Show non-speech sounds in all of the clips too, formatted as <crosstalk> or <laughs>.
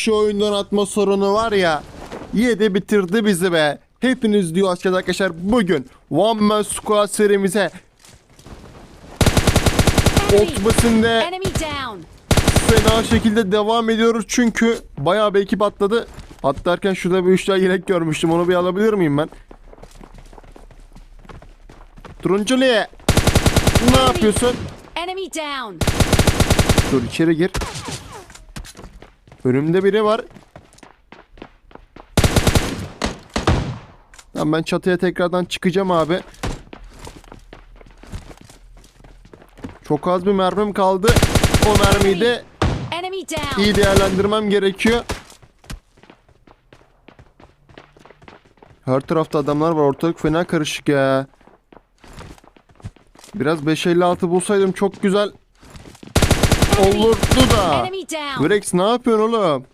şu oyundan atma sorunu var ya. Yedi bitirdi bizi be. Hepiniz diyor aşağıda arkadaşlar bugün One Man Squad serimize down. fena şekilde devam ediyoruz çünkü bayağı bir ekip atladı. Atlarken şurada bir üçler yelek görmüştüm onu bir alabilir miyim ben? Turunculi ne yapıyorsun? Dur içeri gir. Önümde biri var. Tamam ben çatıya tekrardan çıkacağım abi. Çok az bir mermim kaldı. O mermiyi de iyi değerlendirmem gerekiyor. Her tarafta adamlar var. Ortalık fena karışık ya. Biraz 556 bulsaydım çok güzel olurdu da. Enemy down. Grex ne yapıyorsun oğlum?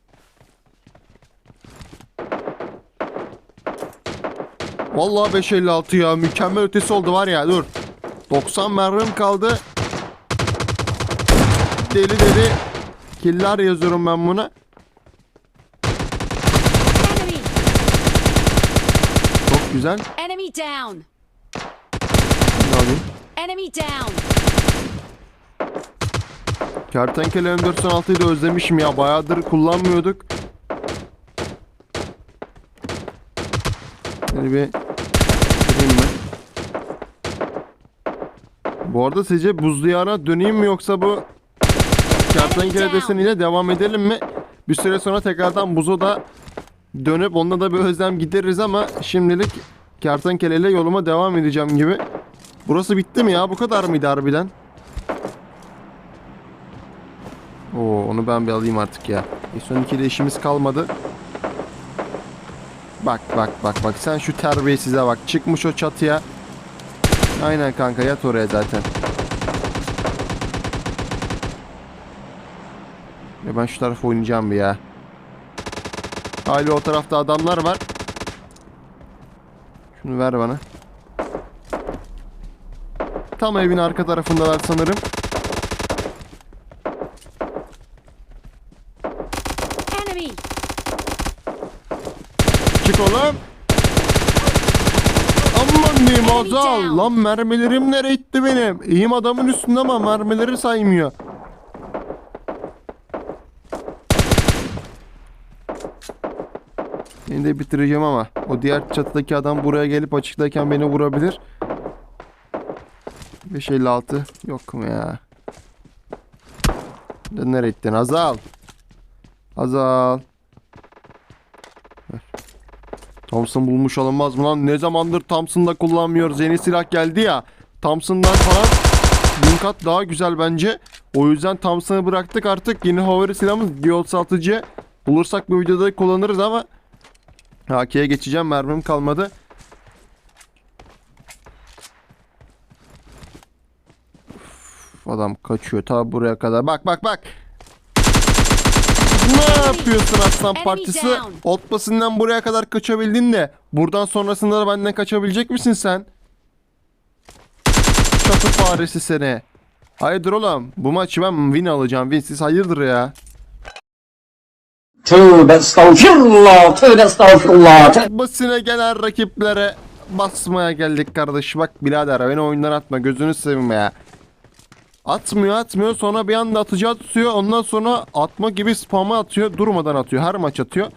Vallahi 556 ya mükemmel ötesi oldu var ya dur. 90 mermim kaldı. Deli deli killer yazıyorum ben buna. Enemy. Çok güzel. Enemy down. Enemy down. Kertenkele M416'yı da özlemişim ya. Bayağıdır kullanmıyorduk. Şöyle bir gireyim ben. Bu arada sizce buz diyarına döneyim mi yoksa bu kertenkele deseniyle devam edelim mi? Bir süre sonra tekrardan buza da dönüp onunla da bir özlem gideririz ama şimdilik kertenkeleyle yoluma devam edeceğim gibi. Burası bitti mi ya? Bu kadar mıydı harbiden? Oo, onu ben bir alayım artık ya. E son ikide işimiz kalmadı. Bak bak bak bak sen şu terbiyesize bak. Çıkmış o çatıya. Aynen kanka yat oraya zaten. Ya ben şu tarafa oynayacağım bir ya. Hala o tarafta adamlar var. Şunu ver bana. Tam evin arka tarafındalar sanırım. Enemy. Çık oğlum. Aman diyeyim azal. Lan mermilerim nereye gitti benim? İyiyim adamın üstünde ama mermileri saymıyor. Seni de bitireceğim ama. O diğer çatıdaki adam buraya gelip açıktayken beni vurabilir. 556 yok mu ya? Nereye gittin Azal? Azal. Thompson bulmuş olmaz mı lan? Ne zamandır Thompson'da kullanmıyoruz. Yeni silah geldi ya. Thompson'dan falan bin kat daha güzel bence. O yüzden Thompson'ı bıraktık artık. Yeni favori silahımız G36C. Bulursak bu videoda kullanırız ama AK'ye geçeceğim. Mermim kalmadı. Adam kaçıyor ta buraya kadar. Bak bak bak. Ne yapıyorsun aslan partisi? Ot basından buraya kadar kaçabildin de buradan sonrasında da benden kaçabilecek misin sen? Çatı faresi seni. Hayırdır oğlum? Bu maçı ben win alacağım. Win siz hayırdır ya? Tövbe estağfirullah, tövbe estağfirullah. Basine gelen rakiplere basmaya geldik kardeş. Bak birader beni oyundan atma gözünü seveyim ya. Atmıyor atmıyor sonra bir anda atacağı tutuyor. Ondan sonra atma gibi spam'a atıyor. Durmadan atıyor. Her maç atıyor.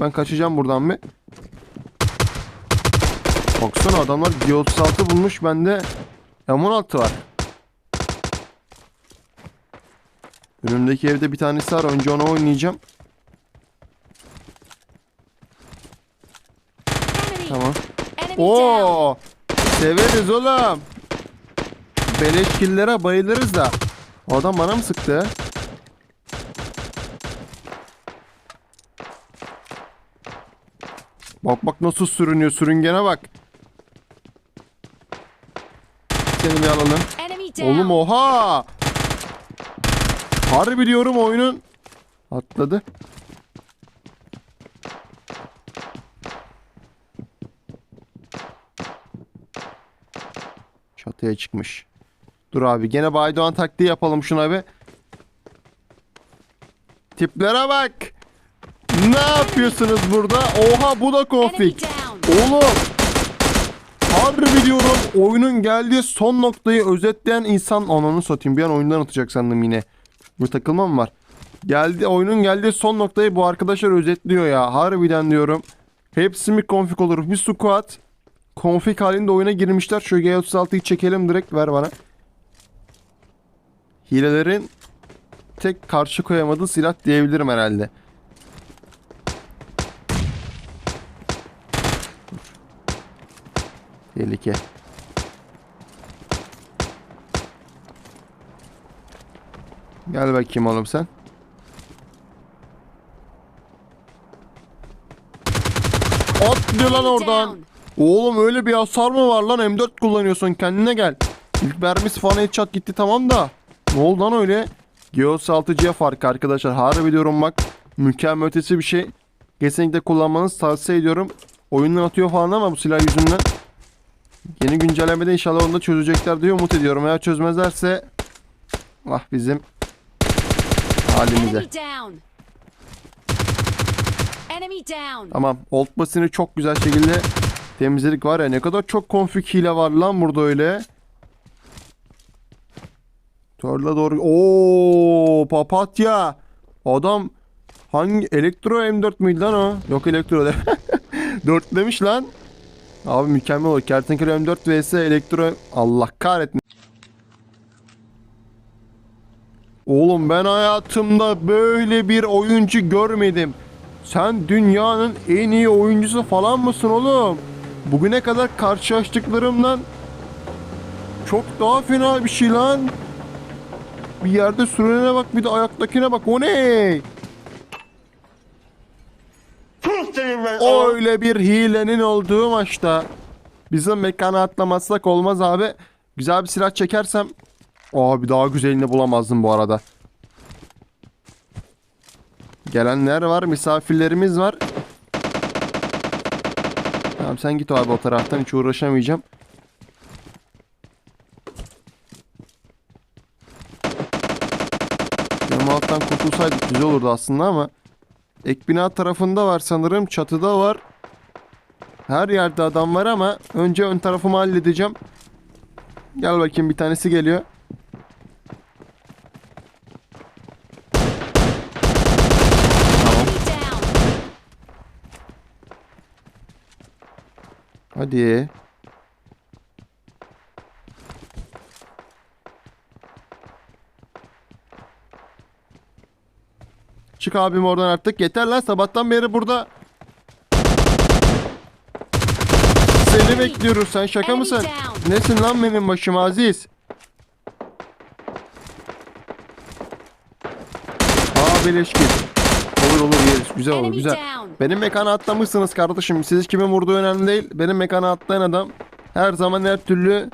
Ben kaçacağım buradan bir. Baksana adamlar G36 bulmuş. Bende M16 var. Önümdeki evde bir tanesi var. Önce onu oynayacağım. Tamam. Oo! Severiz oğlum. Beleş killere bayılırız da. O adam bana mı sıktı? Bak bak nasıl sürünüyor sürüngene bak. Seni bir alalım. Oğlum oha! Harbi diyorum oyunun. Atladı. Çatıya çıkmış. Dur abi gene Baydoğan taktiği yapalım şuna bir. Tiplere bak. Ne yapıyorsunuz burada? Oha bu da down. Oğlum. Harbi diyorum oyunun geldiği son noktayı özetleyen insan ananı satayım. Bir an oyundan atacak sandım yine. Bu takılma mı var? Geldi oyunun geldiği son noktayı bu arkadaşlar özetliyor ya. Harbiden diyorum. Hepsi mi konfig olur? Bir squad konfig halinde oyuna girmişler. Şu G36'yı çekelim direkt ver bana. Hilelerin tek karşı koyamadığı silah diyebilirim herhalde. Tehlike. Gel bakayım oğlum sen. Atlıyor lan oradan. Oğlum öyle bir hasar mı var lan? M4 kullanıyorsun kendine gel. İlk mermisi falan headshot gitti tamam da. Ne oldu lan öyle? Geos 6C'ye farkı arkadaşlar. Harbi diyorum bak. Mükemmel ötesi bir şey. Kesinlikle kullanmanızı tavsiye ediyorum. Oyundan atıyor falan ama bu silah yüzünden. Yeni güncellemede inşallah onu da çözecekler diye umut ediyorum. Eğer çözmezlerse ah bizim halimize. Tamam. Old basını çok güzel şekilde temizledik var ya. Ne kadar çok config hile var lan burada öyle. Törle doğru. Oo papatya. Adam hangi elektro M4 müydü lan o? Yok elektro de. <laughs> 4 demiş lan. Abi mükemmel o. Kertenkele M4 vs elektro Allah kahretsin. Oğlum ben hayatımda böyle bir oyuncu görmedim. Sen dünyanın en iyi oyuncusu falan mısın oğlum? Bugüne kadar karşılaştıklarımdan çok daha fena bir şey lan. Bir yerde sürene bak bir de ayaktakine bak o ne? Öyle bir hilenin olduğu maçta bizim mekana atlamazsak olmaz abi. Güzel bir silah çekersem abi daha güzelini bulamazdım bu arada. Gelenler var, misafirlerimiz var. Tamam sen git abi o taraftan hiç uğraşamayacağım. Güzel olurdu aslında ama ek bina tarafında var sanırım, çatıda var. Her yerde adam var ama önce ön tarafımı halledeceğim. Gel bakayım bir tanesi geliyor. Hadi. Çık abim oradan artık. Yeter lan sabahtan beri burada. Seni bekliyoruz. Sen şaka mısın? Nesin lan benim başım Aziz? Aa beleşki. Olur olur yeriz. Güzel olur güzel. Benim mekana atlamışsınız kardeşim. Siz kimin vurduğu önemli değil. Benim mekana atlayan adam her zaman her türlü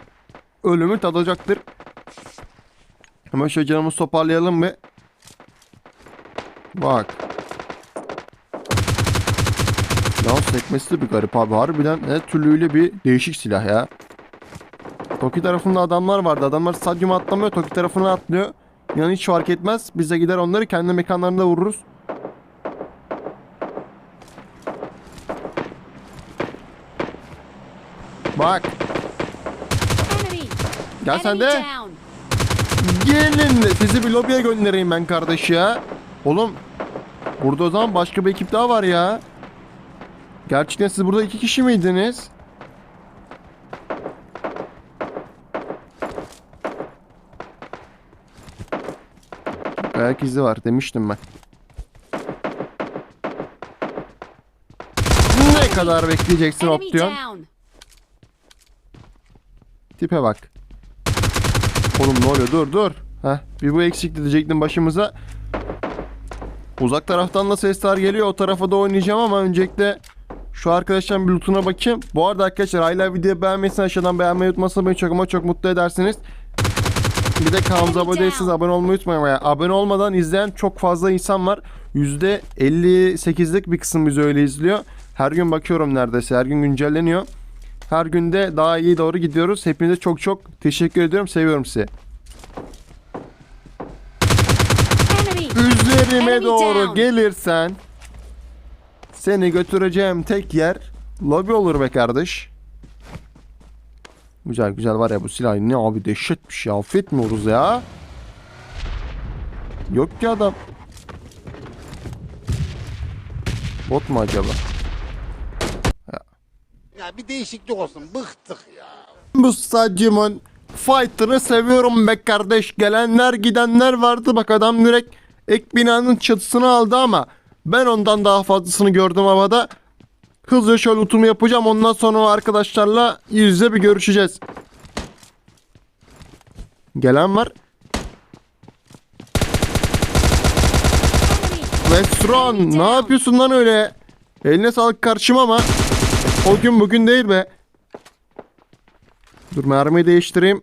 ölümü tadacaktır. Ama şöyle canımızı toparlayalım bir. Bak. Ya sekmesi de bir garip abi. Harbiden her türlüyle bir değişik silah ya. Toki tarafında adamlar vardı. Adamlar stadyuma atlamıyor. Toki tarafına atlıyor. Yani hiç fark etmez. Biz de gider onları kendi mekanlarında vururuz. Bak. Gel sen de. Gelin sizi bir lobiye göndereyim ben kardeş ya. Oğlum. Burada o zaman başka bir ekip daha var ya. Gerçekten siz burada iki kişi miydiniz? Ayak izi var demiştim ben. Ne kadar bekleyeceksin down. Tipe bak. Oğlum ne oluyor? Dur dur. Heh, bir bu eksikti diyecektim başımıza. Uzak taraftan da sesler geliyor. O tarafa da oynayacağım ama öncelikle şu arkadaşların bir lootuna bakayım. Bu arada arkadaşlar hala videoyu beğenmeyi aşağıdan beğenmeyi unutmasın. Beni çok ama çok mutlu edersiniz. Bir de kanalımıza abone değilseniz abone olmayı unutmayın. Yani abone olmadan izleyen çok fazla insan var. %58'lik bir kısım bizi öyle izliyor. Her gün bakıyorum neredeyse. Her gün güncelleniyor. Her günde daha iyi doğru gidiyoruz. Hepinize çok çok teşekkür ediyorum. Seviyorum sizi. Enemy doğru gelirsen Seni götüreceğim tek yer lobi olur be kardeş. Güzel güzel var ya bu silah ne abi dehşet bir şey affetmiyoruz ya. Yok ki adam. Bot mu acaba? Ya bir değişiklik olsun. Bıktık ya. Bu Saciman Fighter'ı seviyorum be kardeş. Gelenler gidenler vardı bak adam direkt ek binanın çatısını aldı ama ben ondan daha fazlasını gördüm havada. Hızlı şöyle utumu yapacağım ondan sonra arkadaşlarla yüz yüze bir görüşeceğiz. Gelen var. Vestron ne yapıyorsun lan öyle? Eline sağlık karşıma ama o gün bugün değil be. Dur mermiyi değiştireyim.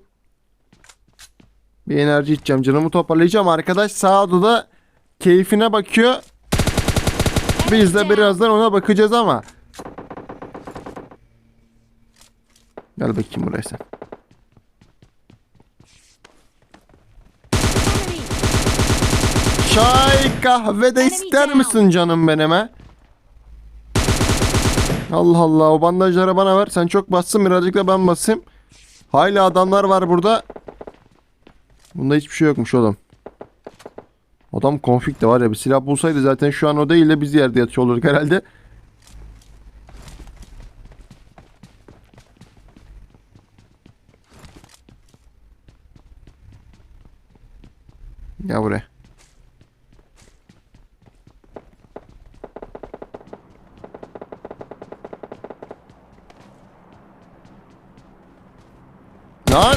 Bir enerji içeceğim. Canımı toparlayacağım. Arkadaş sağ odada keyfine bakıyor. Biz de birazdan ona bakacağız ama. Gel bakayım buraya sen. Çay kahve de ister misin canım benime? Allah Allah o bandajları bana ver. Sen çok bassın birazcık da ben basayım. Hala adamlar var burada. Bunda hiçbir şey yokmuş oğlum. Adam konflikte var ya bir silah bulsaydı zaten şu an o değil de biz yerde yatıyor olurduk herhalde. Gel buraya. Lan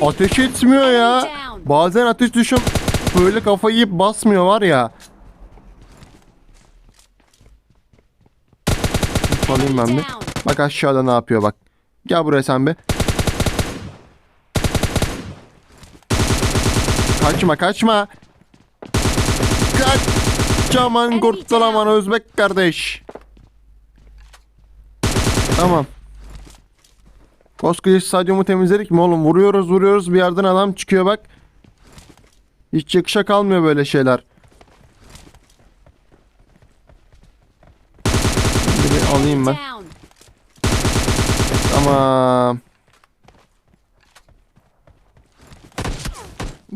ateş etmiyor ya. Bazen ateş düşüm böyle kafayı yiyip basmıyor var ya. Alayım ben bir. Bak aşağıda ne yapıyor bak. Gel buraya sen bir. Kaçma kaçma. Kaç. Aman kurtulaman Özbek kardeş. Tamam. Koskoca stadyumu temizledik mi oğlum? Vuruyoruz vuruyoruz bir yerden adam çıkıyor bak. Hiç yakışa kalmıyor böyle şeyler. Şimdi bir alayım ben. Tamam.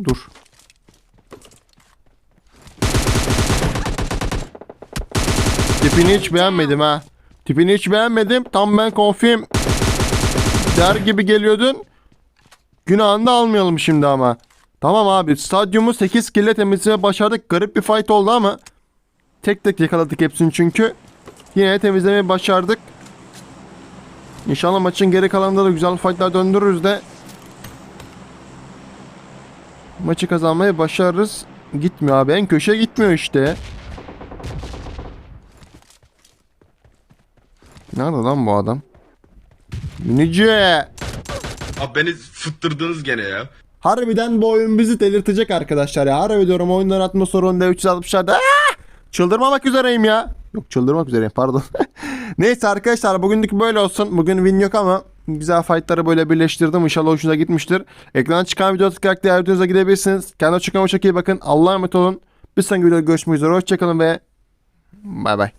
Dur. Tipini hiç beğenmedim ha. Tipini hiç beğenmedim. Tam ben konfiyim der gibi geliyordun. Günahını da almayalım şimdi ama. Tamam abi stadyumu 8 kille temizlemeye başardık. Garip bir fight oldu ama. Tek tek yakaladık hepsini çünkü. Yine temizlemeyi başardık. İnşallah maçın geri kalanında da güzel fightlar döndürürüz de maçı kazanmayı başarırız. Gitmiyor abi. En köşeye gitmiyor işte. Nerede lan bu adam? Minice. Abi beni fıttırdınız gene ya. Harbiden bu oyun bizi delirtecek arkadaşlar ya. Harbi diyorum oyundan atma sorununda 360'larda. Aa! Çıldırmamak üzereyim ya. Yok çıldırmak üzereyim pardon. <laughs> Neyse arkadaşlar bugünlük böyle olsun. Bugün win yok ama güzel fightları böyle birleştirdim. İnşallah hoşunuza gitmiştir. Ekrana çıkan videoya tıklayarak diğer videonuza gidebilirsiniz. Kendinize çok ama çok iyi bakın. Allah'a emanet olun. Bir sonraki videoda görüşmek üzere. Hoşçakalın ve bay bay.